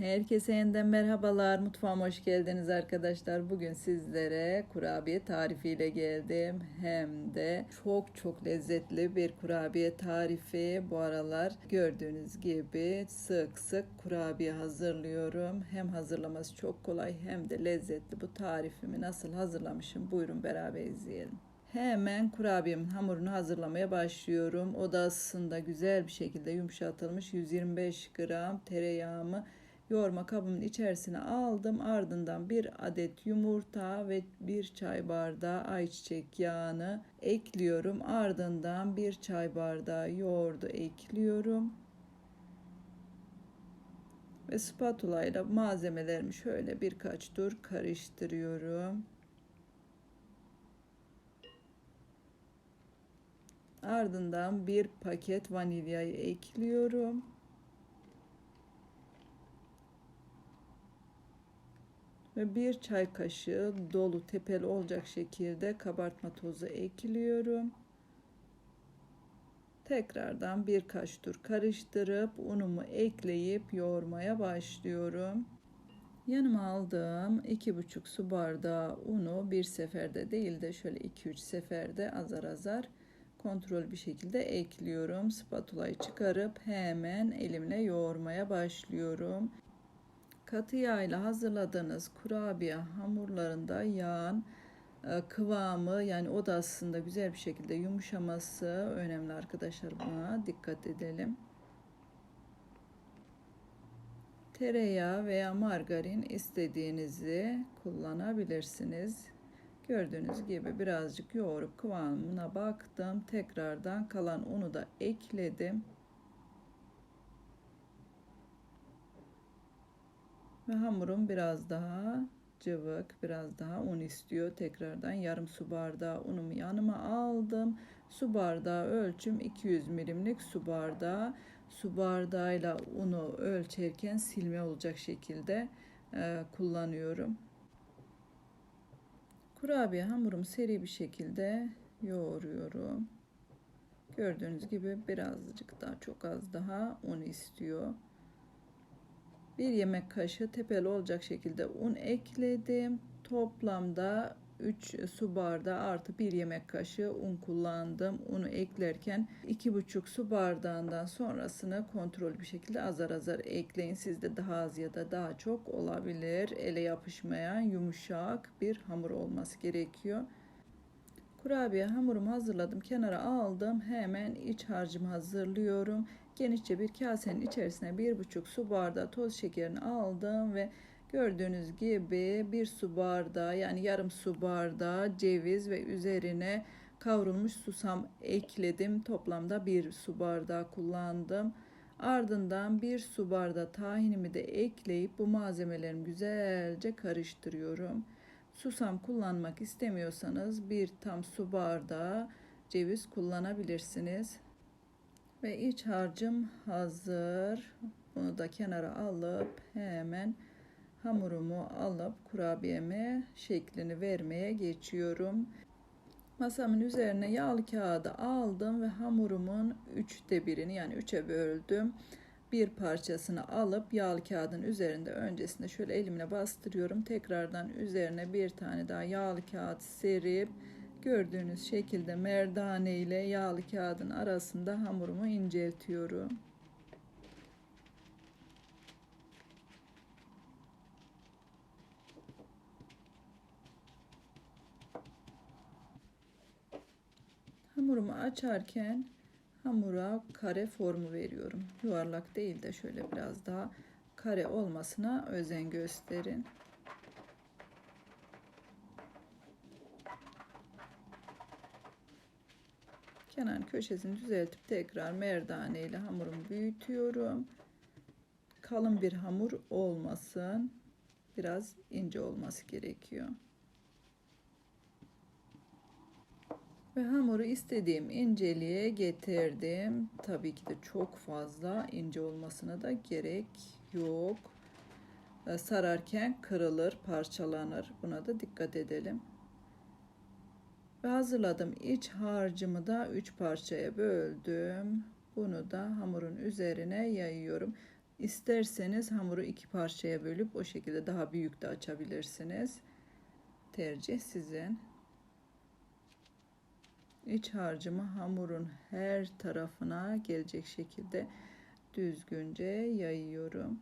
Herkese yeniden merhabalar. Mutfağıma hoş geldiniz arkadaşlar. Bugün sizlere kurabiye tarifiyle geldim. Hem de çok çok lezzetli bir kurabiye tarifi. Bu aralar gördüğünüz gibi sık sık kurabiye hazırlıyorum. Hem hazırlaması çok kolay hem de lezzetli. Bu tarifimi nasıl hazırlamışım? Buyurun beraber izleyelim. Hemen kurabiyemin hamurunu hazırlamaya başlıyorum. O da aslında güzel bir şekilde yumuşatılmış 125 gram tereyağımı yoğurma kabımın içerisine aldım. Ardından bir adet yumurta ve bir çay bardağı ayçiçek yağını ekliyorum. Ardından bir çay bardağı yoğurdu ekliyorum. Ve spatula ile malzemelerimi şöyle birkaç tur karıştırıyorum. Ardından bir paket vanilyayı ekliyorum. Ve bir çay kaşığı dolu tepeli olacak şekilde kabartma tozu ekliyorum. Tekrardan birkaç tur karıştırıp unumu ekleyip yoğurmaya başlıyorum. Yanıma aldığım 2,5 su bardağı unu bir seferde değil de şöyle 2-3 seferde azar azar kontrol bir şekilde ekliyorum. Spatulayı çıkarıp hemen elimle yoğurmaya başlıyorum. Katı yağ ile hazırladığınız kurabiye hamurlarında yağın e, kıvamı yani o da aslında güzel bir şekilde yumuşaması önemli arkadaşlar buna dikkat edelim. Tereyağı veya margarin istediğinizi kullanabilirsiniz. Gördüğünüz gibi birazcık yoğurup kıvamına baktım. Tekrardan kalan unu da ekledim. Ve hamurum biraz daha cıvık, biraz daha un istiyor. Tekrardan yarım su bardağı unumu yanıma aldım. Su bardağı ölçüm 200 milimlik su bardağı. Su bardağıyla unu ölçerken silme olacak şekilde e, kullanıyorum. Kurabiye hamurumu seri bir şekilde yoğuruyorum. Gördüğünüz gibi birazcık daha çok az daha un istiyor. Bir yemek kaşığı tepeli olacak şekilde un ekledim. Toplamda 3 su bardağı artı 1 yemek kaşığı un kullandım. Unu eklerken 2,5 su bardağından sonrasını kontrol bir şekilde azar azar ekleyin. Sizde daha az ya da daha çok olabilir. Ele yapışmayan yumuşak bir hamur olması gerekiyor. Kurabiye hamurumu hazırladım. Kenara aldım. Hemen iç harcımı hazırlıyorum. Genişçe bir kasenin içerisine bir buçuk su bardağı toz şekerini aldım ve gördüğünüz gibi bir su bardağı yani yarım su bardağı ceviz ve üzerine kavrulmuş susam ekledim. Toplamda bir su bardağı kullandım. Ardından bir su bardağı tahinimi de ekleyip bu malzemelerimi güzelce karıştırıyorum. Susam kullanmak istemiyorsanız bir tam su bardağı ceviz kullanabilirsiniz. Ve iç harcım hazır. Bunu da kenara alıp hemen hamurumu alıp kurabiyeme şeklini vermeye geçiyorum. Masamın üzerine yağlı kağıdı aldım ve hamurumun üçte birini yani üçe böldüm. Bir parçasını alıp yağlı kağıdın üzerinde öncesinde şöyle elimle bastırıyorum. Tekrardan üzerine bir tane daha yağlı kağıt serip Gördüğünüz şekilde merdane ile yağlı kağıdın arasında hamurumu inceltiyorum. Hamurumu açarken hamura kare formu veriyorum. Yuvarlak değil de şöyle biraz daha kare olmasına özen gösterin. Kenar köşesini düzeltip tekrar merdane ile hamurumu büyütüyorum. Kalın bir hamur olmasın. Biraz ince olması gerekiyor. Ve hamuru istediğim inceliğe getirdim. Tabii ki de çok fazla ince olmasına da gerek yok. Sararken kırılır, parçalanır. Buna da dikkat edelim. Ve hazırladım iç harcımı da 3 parçaya böldüm. Bunu da hamurun üzerine yayıyorum. İsterseniz hamuru iki parçaya bölüp o şekilde daha büyük de açabilirsiniz. Tercih sizin. İç harcımı hamurun her tarafına gelecek şekilde düzgünce yayıyorum.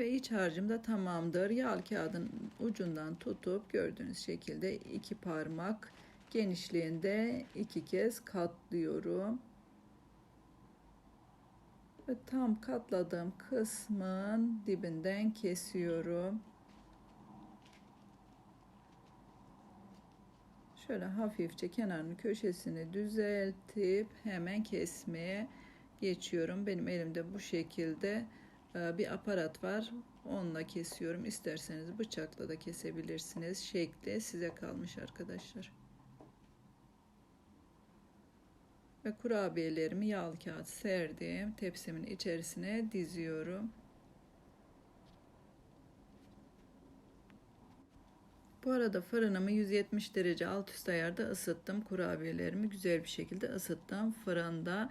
Ve iç harcım da tamamdır. Yağ kağıdın ucundan tutup gördüğünüz şekilde iki parmak genişliğinde iki kez katlıyorum. Ve tam katladığım kısmın dibinden kesiyorum. Şöyle hafifçe kenarını köşesini düzeltip hemen kesmeye geçiyorum. Benim elimde bu şekilde bir aparat var. Onunla kesiyorum. İsterseniz bıçakla da kesebilirsiniz. Şekli size kalmış arkadaşlar. Ve kurabiyelerimi yağlı kağıt serdim. Tepsimin içerisine diziyorum. Bu arada fırınımı 170 derece alt üst ayarda ısıttım. Kurabiyelerimi güzel bir şekilde ısıttım. Fırında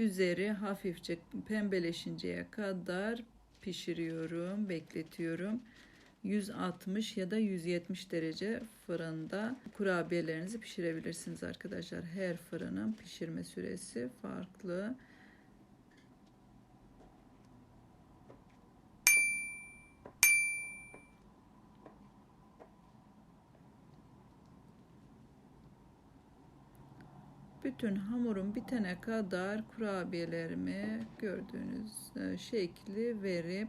üzeri hafifçe pembeleşinceye kadar pişiriyorum, bekletiyorum. 160 ya da 170 derece fırında kurabiyelerinizi pişirebilirsiniz arkadaşlar. Her fırının pişirme süresi farklı. Bütün hamurum bitene kadar kurabiyelerimi gördüğünüz e, şekli verip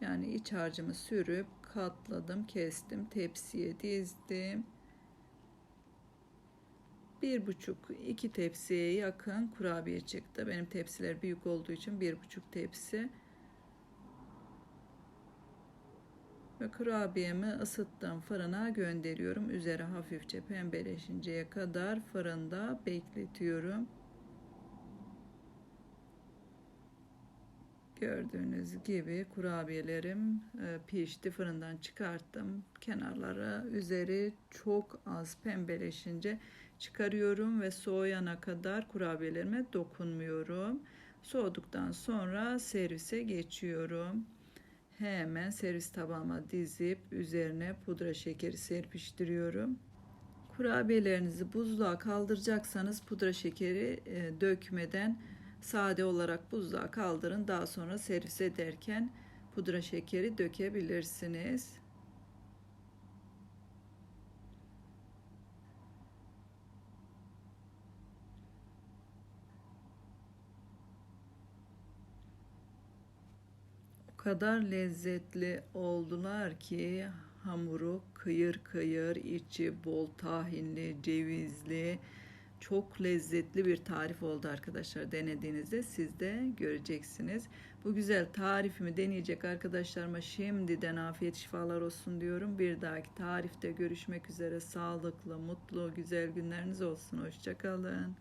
yani iç harcımı sürüp katladım, kestim, tepsiye dizdim. Bir buçuk iki tepsiye yakın kurabiye çıktı. Benim tepsiler büyük olduğu için bir buçuk tepsi. Ve kurabiyemi ısıttığım fırına gönderiyorum. Üzeri hafifçe pembeleşinceye kadar fırında bekletiyorum. Gördüğünüz gibi kurabiyelerim e, pişti. Fırından çıkarttım. Kenarları üzeri çok az pembeleşince çıkarıyorum ve soğuyana kadar kurabiyelerime dokunmuyorum. Soğuduktan sonra servise geçiyorum. Hemen servis tabağıma dizip üzerine pudra şekeri serpiştiriyorum. Kurabiyelerinizi buzluğa kaldıracaksanız pudra şekeri e, dökmeden sade olarak buzluğa kaldırın. Daha sonra servis ederken pudra şekeri dökebilirsiniz. Kadar lezzetli oldular ki hamuru kıyır kıyır, içi bol tahinli, cevizli, çok lezzetli bir tarif oldu arkadaşlar. Denediğinizde siz de göreceksiniz. Bu güzel tarifimi deneyecek arkadaşlarıma şimdiden afiyet şifalar olsun diyorum. Bir dahaki tarifte görüşmek üzere. Sağlıklı, mutlu, güzel günleriniz olsun. Hoşçakalın.